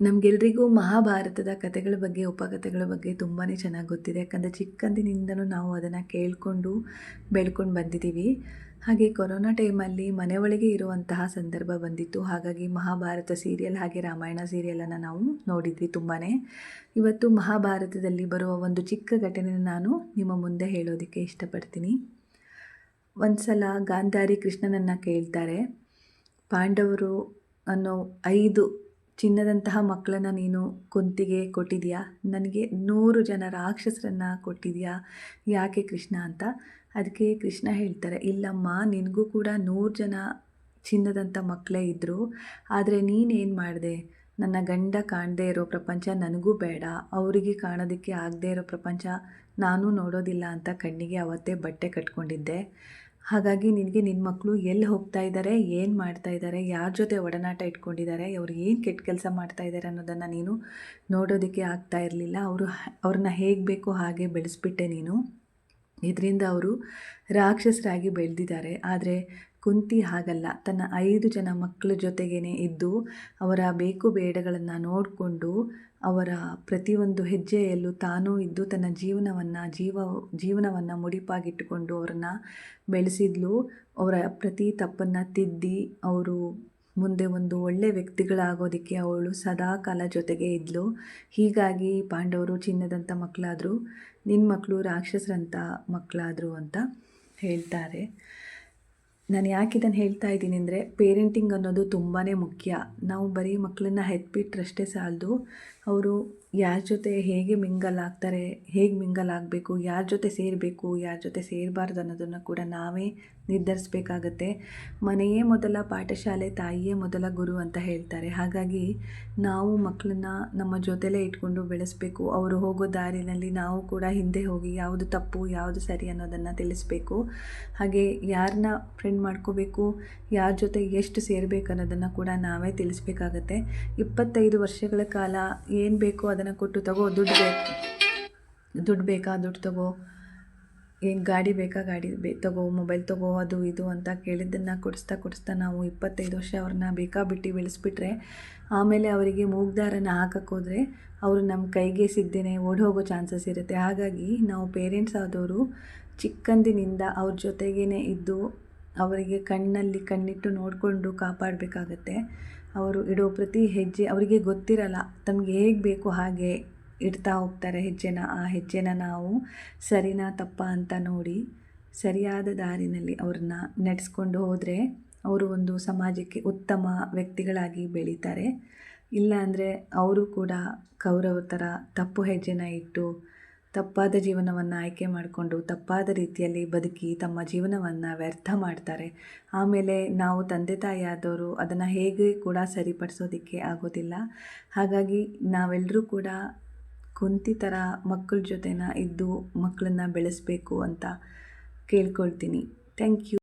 ನಮಗೆಲ್ರಿಗೂ ಮಹಾಭಾರತದ ಕಥೆಗಳ ಬಗ್ಗೆ, ಉಪಕಥೆಗಳ ಬಗ್ಗೆ ತುಂಬಾ ಚೆನ್ನಾಗಿ ಗೊತ್ತಿದೆ. ಯಾಕಂದರೆ ಚಿಕ್ಕಂದಿನಿಂದಲೂ ನಾವು ಅದನ್ನು ಕೇಳಿಕೊಂಡು ಬೆಳ್ಕೊಂಡು ಬಂದಿದ್ದೀವಿ ಹಾಗೆ ಕೊರೋನಾ ಟೈಮಲ್ಲಿ ಮನೆ ಒಳಗೆ ಇರುವಂತಹ ಸಂದರ್ಭ ಬಂದಿತ್ತು. ಹಾಗಾಗಿ ಮಹಾಭಾರತ ಸೀರಿಯಲ್ ಹಾಗೆ ರಾಮಾಯಣ ಸೀರಿಯಲನ್ನು ನಾವು ನೋಡಿದ್ವಿ ತುಂಬಾ ಇವತ್ತು ಮಹಾಭಾರತದಲ್ಲಿ ಬರುವ ಒಂದು ಚಿಕ್ಕ ಘಟನೆನ ನಾನು ನಿಮ್ಮ ಮುಂದೆ ಹೇಳೋದಕ್ಕೆ ಇಷ್ಟಪಡ್ತೀನಿ. ಒಂದು ಸಲ ಗಾಂಧಾರಿ ಕೃಷ್ಣನನ್ನು ಕೇಳ್ತಾರೆ. ಪಾಂಡವರು ಅನ್ನೋ ಐದು ಚಿನ್ನದಂತಹ ಮಕ್ಕಳನ್ನು ನೀನು ಕುಂತಿಗೆ ಕೊಟ್ಟಿದೆಯಾ ನನಗೆ ನೂರು ಜನ ರಾಕ್ಷಸರನ್ನು ಕೊಟ್ಟಿದೆಯಾ ಯಾಕೆ ಕೃಷ್ಣ ಅಂತ? ಅದಕ್ಕೆ ಕೃಷ್ಣ ಹೇಳ್ತಾರೆ, ಇಲ್ಲಮ್ಮ, ನಿನಗೂ ಕೂಡ ನೂರು ಜನ ಚಿನ್ನದಂಥ ಮಕ್ಕಳೇ ಇದ್ದರು ಆದರೆ ನೀನೇನು ಮಾಡಿದೆ? ನನ್ನ ಗಂಡ ಕಾಣದೇ ಇರೋ ಪ್ರಪಂಚ ನನಗೂ ಬೇಡ. ಅವರಿಗೆ ಕಾಣೋದಕ್ಕೆ ಆಗದೇ ಇರೋ ಪ್ರಪಂಚ ನಾನು ನೋಡೋದಿಲ್ಲ ಅಂತ ಕಣ್ಣಿಗೆ ಅವತ್ತೇ ಬಟ್ಟೆ ಕಟ್ಕೊಂಡಿದ್ದೆ. ಹಾಗಾಗಿ ನಿನಗೆ ನಿನ್ನ ಮಕ್ಕಳು ಎಲ್ಲಿ ಹೋಗ್ತಾ ಇದ್ದಾರೆ ಏನು ಮಾಡ್ತಾ ಇದ್ದಾರೆ ಯಾರ ಜೊತೆ ಒಡನಾಟ ಇಟ್ಕೊಂಡಿದ್ದಾರೆ ಅವ್ರು ಏನು ಕೆಟ್ಟ ಕೆಲಸ ಮಾಡ್ತಾ ಇದ್ದಾರೆ ಅನ್ನೋದನ್ನು ನೀನು ನೋಡೋದಕ್ಕೆ ಆಗ್ತಾ ಇರಲಿಲ್ಲ. ಅವರು ಅವ್ರನ್ನ ಹೇಗೆ ಬೇಕೋ ಹಾಗೆ ಬೆಳೆಸ್ಬಿಟ್ಟೆ ನೀನು. ಇದರಿಂದ ಅವರು ರಾಕ್ಷಸರಾಗಿ ಬೆಳೆದಿದ್ದಾರೆ. ಆದರೆ ಕುಂತಿ ಹಾಗಲ್ಲ. ತನ್ನ ಐದು ಜನ ಮಕ್ಕಳ ಜೊತೆಗೇ ಇದ್ದು ಅವರ ಬೇಕು ಬೇಡಗಳನ್ನು ನೋಡಿಕೊಂಡು ಅವರ ಪ್ರತಿಯೊಂದು ಹೆಜ್ಜೆಯಲ್ಲೂ ತಾನೂ ಇದ್ದು ತನ್ನ ಜೀವನವನ್ನು, ಜೀವ, ಜೀವನವನ್ನು ಮುಡಿಪಾಗಿಟ್ಟುಕೊಂಡು ಅವರನ್ನು ಬೆಳೆಸಿದ್ಲು. ಅವರ ಪ್ರತಿ ತಪ್ಪನ್ನು ತಿದ್ದಿ ಅವರು ಮುಂದೆ ಒಂದು ಒಳ್ಳೆಯ ವ್ಯಕ್ತಿಗಳಾಗೋದಕ್ಕೆ ಅವಳು ಸದಾ ಕಾಲ ಜೊತೆಗೆ ಇದ್ಲು. ಹೀಗಾಗಿ ಪಾಂಡವರು ಚಿನ್ನದಂಥ ಮಕ್ಕಳಾದರು ನಿನ್ನ ಮಕ್ಕಳು ರಾಕ್ಷಸರಂಥ ಮಕ್ಕಳಾದರು ಅಂತ ಹೇಳ್ತಾರೆ. ನಾನು ಯಾಕೆ ಇದನ್ನು ಹೇಳ್ತಾ ಇದ್ದೀನಿ ಅಂದರೆ ಪೇರೆಂಟಿಂಗ್ ಅನ್ನೋದು ತುಂಬಾ ಮುಖ್ಯ. ನಾವು ಬರೀ ಮಕ್ಕಳನ್ನ ಹೆತ್ಬಿಟ್ರಷ್ಟೇ ಸಾಲದು. ಅವರು ಯಾರ ಜೊತೆ ಹೇಗೆ ಮಿಂಗಲ್ ಆಗ್ತಾರೆ, ಹೇಗೆ ಮಿಂಗಲ್ ಆಗಬೇಕು, ಯಾರ ಜೊತೆ ಸೇರಬೇಕು, ಯಾರ ಜೊತೆ ಸೇರಬಾರ್ದು ಅನ್ನೋದನ್ನು ಕೂಡ ನಾವೇ ನಿರ್ಧರಿಸಬೇಕಾಗತ್ತೆ. ಮನೆಯೇ ಮೊದಲ ಪಾಠಶಾಲೆ, ತಾಯಿಯೇ ಮೊದಲ ಗುರು ಅಂತ ಹೇಳ್ತಾರೆ. ಹಾಗಾಗಿ ನಾವು ಮಕ್ಕಳನ್ನ ನಮ್ಮ ಜೊತೆಲೇ ಇಟ್ಕೊಂಡು ಬೆಳೆಸಬೇಕು. ಅವರು ಹೋಗೋ ದಾರಿನಲ್ಲಿ ನಾವು ಕೂಡ ಹಿಂದೆ ಹೋಗಿ ಯಾವುದು ತಪ್ಪು, ಯಾವುದು ಸರಿ ಅನ್ನೋದನ್ನು ತಿಳಿಸ್ಬೇಕು. ಹಾಗೆ ಯಾರನ್ನ ಫ್ರೆಂಡ್ ಮಾಡ್ಕೋಬೇಕು, ಯಾರ ಜೊತೆ ಎಷ್ಟು ಸೇರಬೇಕು ಅನ್ನೋದನ್ನು ಕೂಡ ನಾವೇ ತಿಳಿಸ್ಬೇಕಾಗತ್ತೆ. ಇಪ್ಪತ್ತೈದು ವರ್ಷಗಳ ಕಾಲ ಏನು ಬೇಕೋ ಅದನ್ನು ಕೊಟ್ಟು ತಗೋ, ದುಡ್ಡು ಬೇಕು, ದುಡ್ಡು ಬೇಕಾ ದುಡ್ಡು ತಗೋ, ಏನು ಗಾಡಿ ಬೇಕಾ ಗಾಡಿ ಬೇ, ತಗೋ, ಮೊಬೈಲ್ ತಗೋ, ಅದು ಇದು ಅಂತ ಕೇಳಿದ್ದನ್ನು ಕೊಡಿಸ್ತಾ ಕೊಡಿಸ್ತಾ ನಾವು ಇಪ್ಪತ್ತೈದು ವರ್ಷ ಅವ್ರನ್ನ ಬೇಕಾ ಬಿಟ್ಟು ಬೆಳೆಸ್ಬಿಟ್ರೆ, ಆಮೇಲೆ ಅವರಿಗೆ ಮೂಗ್ದಾರನ ಹಾಕೋಕ್ಕೋದ್ರೆ ಅವರು ನಮ್ಮ ಕೈಗೆ ಸಿಗ್ದೇನೆ ಓಡಿ ಹೋಗೋ ಚಾನ್ಸಸ್ ಇರುತ್ತೆ. ಹಾಗಾಗಿ ನಾವು ಪೇರೆಂಟ್ಸ್ ಆದವರು ಚಿಕ್ಕಂದಿನಿಂದ ಅವ್ರ ಜೊತೆಗೇ ಇದ್ದು ಅವರಿಗೆ ಕಣ್ಣಲ್ಲಿ ಕಣ್ಣಿಟ್ಟು ನೋಡಿಕೊಂಡು ಕಾಪಾಡಬೇಕಾಗತ್ತೆ. ಅವರು ಇಡೋ ಪ್ರತಿ ಹೆಜ್ಜೆ ಅವರಿಗೆ ಗೊತ್ತಿರಲ್ಲ. ತಮಗೆ ಹೇಗೆ ಬೇಕು ಹಾಗೆ ಇಡ್ತಾ ಹೋಗ್ತಾರೆ ಹೆಜ್ಜೆನ. ಆ ಹೆಜ್ಜೆನ ನಾವು ಸರಿನಾ ತಪ್ಪ ಅಂತ ನೋಡಿ ಸರಿಯಾದ ದಾರಿನಲ್ಲಿ ಅವ್ರನ್ನ ನಡೆಸ್ಕೊಂಡು ಹೋದರೆ ಅವರು ಒಂದು ಸಮಾಜಕ್ಕೆ ಉತ್ತಮ ವ್ಯಕ್ತಿಗಳಾಗಿ ಬೆಳೀತಾರೆ. ಇಲ್ಲಾಂದರೆ ಅವರು ಕೂಡ ಕೌರವ ಥರ ತಪ್ಪು ಹೆಜ್ಜೆನ ಇಟ್ಟು ತಪ್ಪಾದ ಜೀವನವನ್ನು ಆಯ್ಕೆ ಮಾಡಿಕೊಂಡು, ತಪ್ಪಾದ ರೀತಿಯಲ್ಲಿ ಬದುಕಿ ತಮ್ಮ ಜೀವನವನ್ನು ವ್ಯರ್ಥ ಮಾಡ್ತಾರೆ. ಆಮೇಲೆ ನಾವು ತಂದೆ ತಾಯಿಯಾದವರು ಅದನ್ನು ಹೇಗೆ ಕೂಡ ಸರಿಪಡಿಸೋದಕ್ಕೆ ಆಗೋದಿಲ್ಲ. ಹಾಗಾಗಿ ನಾವೆಲ್ಲರೂ ಕೂಡ ಕುಂತಿ ಥರ ಮಕ್ಕಳ ಜೊತೆನ ಇದ್ದು ಮಕ್ಕಳನ್ನ ಬೆಳೆಸಬೇಕು ಅಂತ ಕೇಳ್ಕೊಳ್ತೀನಿ. Thank you